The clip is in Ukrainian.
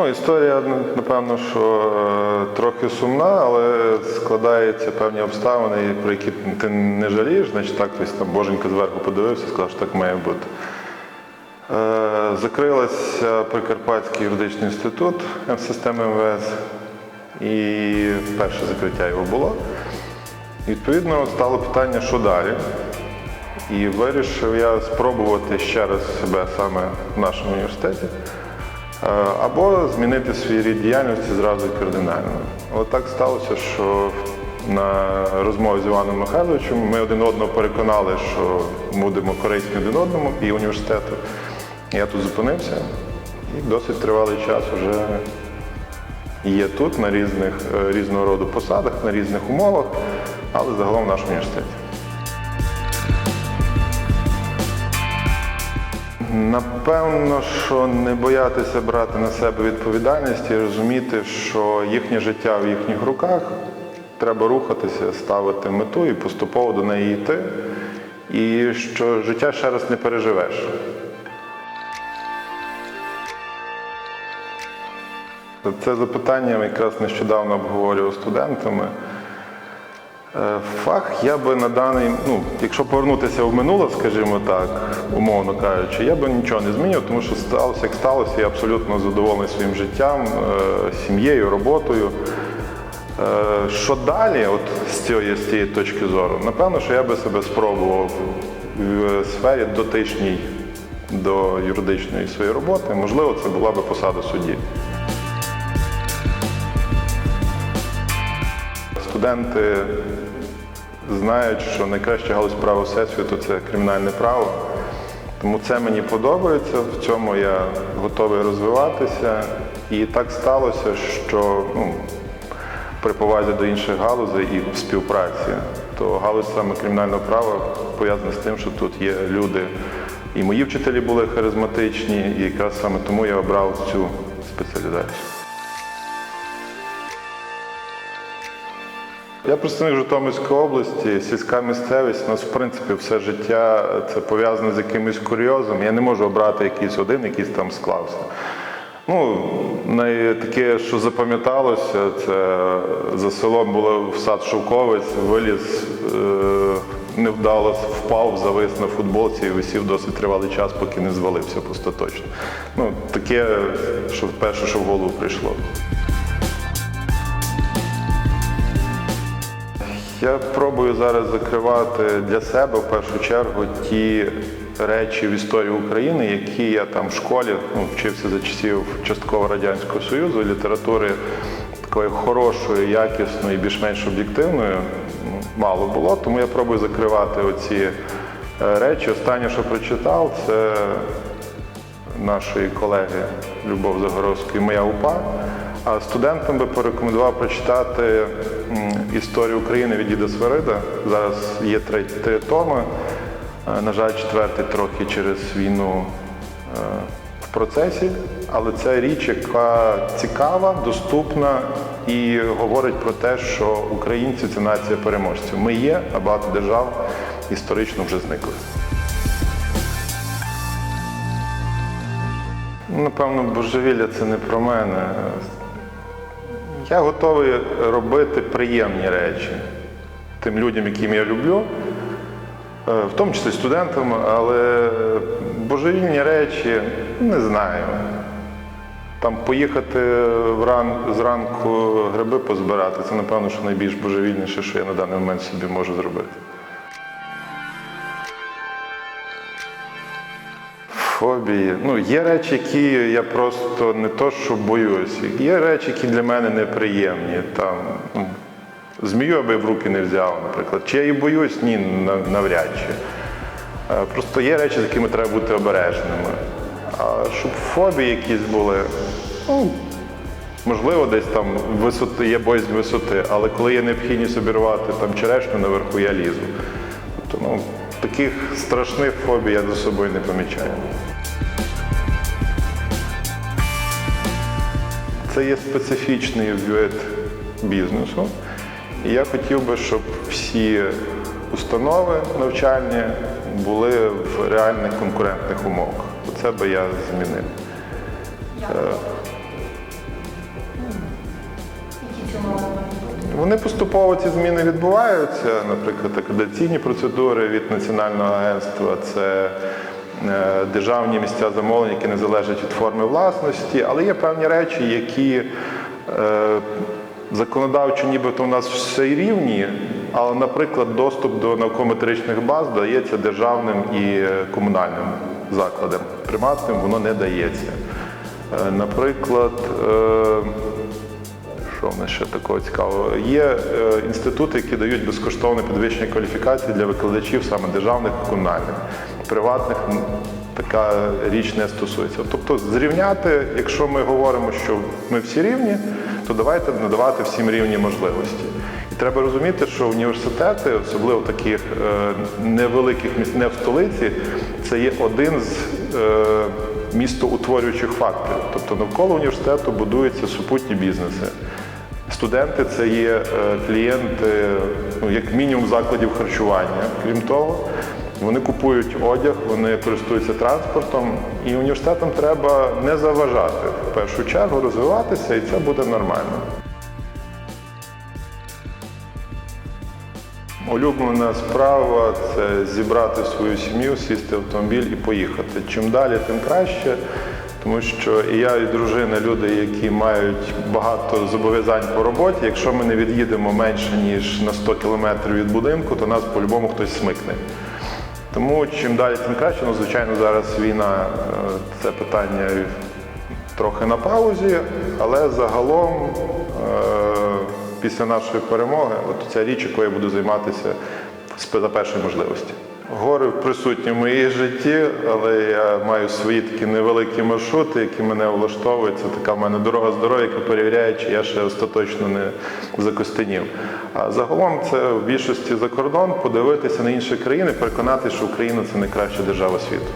Ну, історія, напевно, що е, трохи сумна, але складаються певні обставини, про які ти не жалієш, значить так хтось там боженька зверху подивився сказав, що так має бути. Е, Закрилася Прикарпатський юридичний інститут системи МВС, і перше закриття його було. Відповідно, стало питання, що далі. І вирішив я спробувати ще раз себе саме в нашому університеті. Е, Або змінити свій рід діяльності зразу кардинально. От так сталося, що на розмові з Іваном Михайловичем ми один одного переконали, що будемо корисні один одному і університету. Я тут зупинився і досить тривалий час вже є тут на різних, е, різного роду посадах, на різних умовах, але загалом в нашому університеті. Напевно, що не боятися брати на себе відповідальність і розуміти, що їхнє життя в їхніх руках, треба рухатися, ставити мету і поступово до неї йти. І що життя ще раз не переживеш. Це запитання якраз нещодавно обговорював студентами. Е, Фах я би на даний, ну, якщо повернутися в минуле, скажімо так, умовно кажучи, я би нічого не змінив, тому що сталося, як сталося, я абсолютно задоволений своїм життям, е, сім'єю, роботою. Е, Що далі, от з цієї, з цієї точки зору, напевно, що я би себе спробував в сфері дотичній до юридичної своєї роботи. Можливо, це була би посада судді. Студенти знають, що найкраща галузь права всесвіту це кримінальне право. Тому це мені подобається, в цьому я готовий розвиватися. І так сталося, що ну, при повазі до інших галузей і в співпраці, то галузь саме кримінального права пов'язана з тим, що тут є люди. І мої вчителі були харизматичні, і якраз саме тому я обрав цю спеціалізацію. Я представник Житомирської області, сільська місцевість. У нас, в принципі, все життя це пов'язане з якимось курйозом. Я не можу обрати якийсь один, якийсь там склався. Ну, таке, що запам'яталося, це за селом було в сад Шовковець, виліз, е, невдало впав, завис на футболці і висів досить тривалий час, поки не звалився остаточно. Ну, таке, що перше, що в голову прийшло. Я пробую зараз закривати для себе в першу чергу ті речі в історії України, які я там в школі ну, вчився за часів частково Радянського Союзу, літератури такої хорошої, якісної, більш-менш об'єктивної ну, мало було, тому я пробую закривати оці е, речі. Останнє, що прочитав, це нашої колеги Любов Загоровської Моя упа. А студентам би порекомендував прочитати історію України від Діда Свирида. Зараз є три, три томи. Е, На жаль, четвертий трохи через війну е, в процесі, але це річ, яка цікава, доступна і говорить про те, що українці це нація переможців. Ми є, а багато держав історично вже зникли. Напевно, божевілля це не про мене. Я готовий робити приємні речі тим людям, яким я люблю, е, в тому числі студентам, але божевільні речі не знаю. Там поїхати вран, зранку гриби позбирати, це, напевно, що найбільш божевільніше, що я на даний момент собі можу зробити. Фобії. Ну, є речі, які я просто не то, що боюсь. Є речі, які для мене неприємні. Там, ну, змію я би в руки не взяв, наприклад. Чи я її боюсь? Ні, навряд чи. Е, Просто є речі, з якими треба бути обережними. А щоб фобії якісь були, ну, можливо, десь там висоти, є боязнь висоти, але коли є необхідність обірвати там черешню наверху, я лізу. Тобто, ну, таких страшних фобій я за собою не помічаю. Це є специфічний вид бізнесу. І я хотів би, щоб всі установи навчальні були в реальних конкурентних умовах. Оце би я змінив. Е, Вони поступово ці зміни відбуваються, наприклад, акредитаційні процедури від національного агентства. це державні місця замовлення, які не залежать від форми власності, але є певні речі, які е, законодавчо нібито у нас все рівні, але, наприклад, доступ до науково-метричних баз дається державним і е, комунальним закладам. Приватним воно не дається. Е, Наприклад, е, що в нас ще такого цікавого? Є е, інститути, які дають безкоштовне підвищення кваліфікації для викладачів саме державних і комунальних. Приватних така річ не стосується. Тобто зрівняти, якщо ми говоримо, що ми всі рівні, то давайте надавати всім рівні можливості. І треба розуміти, що університети, особливо таких е, невеликих міст, не в столиці, це є один з е, містоутворюючих факторів. Тобто навколо університету будуються супутні бізнеси. Студенти це є е, клієнти, ну, як мінімум, закладів харчування. Крім того, вони купують одяг, вони користуються транспортом, і університетам треба не заважати в першу чергу розвиватися, і це буде нормально. Улюблена справа це зібрати свою сім'ю, сісти в автомобіль і поїхати. Чим далі, тим краще. Тому що і я, і дружина люди, які мають багато зобов'язань по роботі. Якщо ми не від'їдемо менше ніж на 100 кілометрів від будинку, то нас по-любому хтось смикне. Тому чим далі, тим краще. Ну, звичайно, зараз війна е, це питання трохи на паузі, але загалом е, після нашої перемоги, от ця річ, якою я буду займатися за першої можливості. Гори присутні в моїй житті, але я маю свої такі невеликі маршрути, які мене влаштовують. Це така в мене дорога здоров'я, яка перевіряє, чи я ще остаточно не закостенів. А загалом це в більшості за кордон, подивитися на інші країни, переконати, що Україна це найкраща держава світу.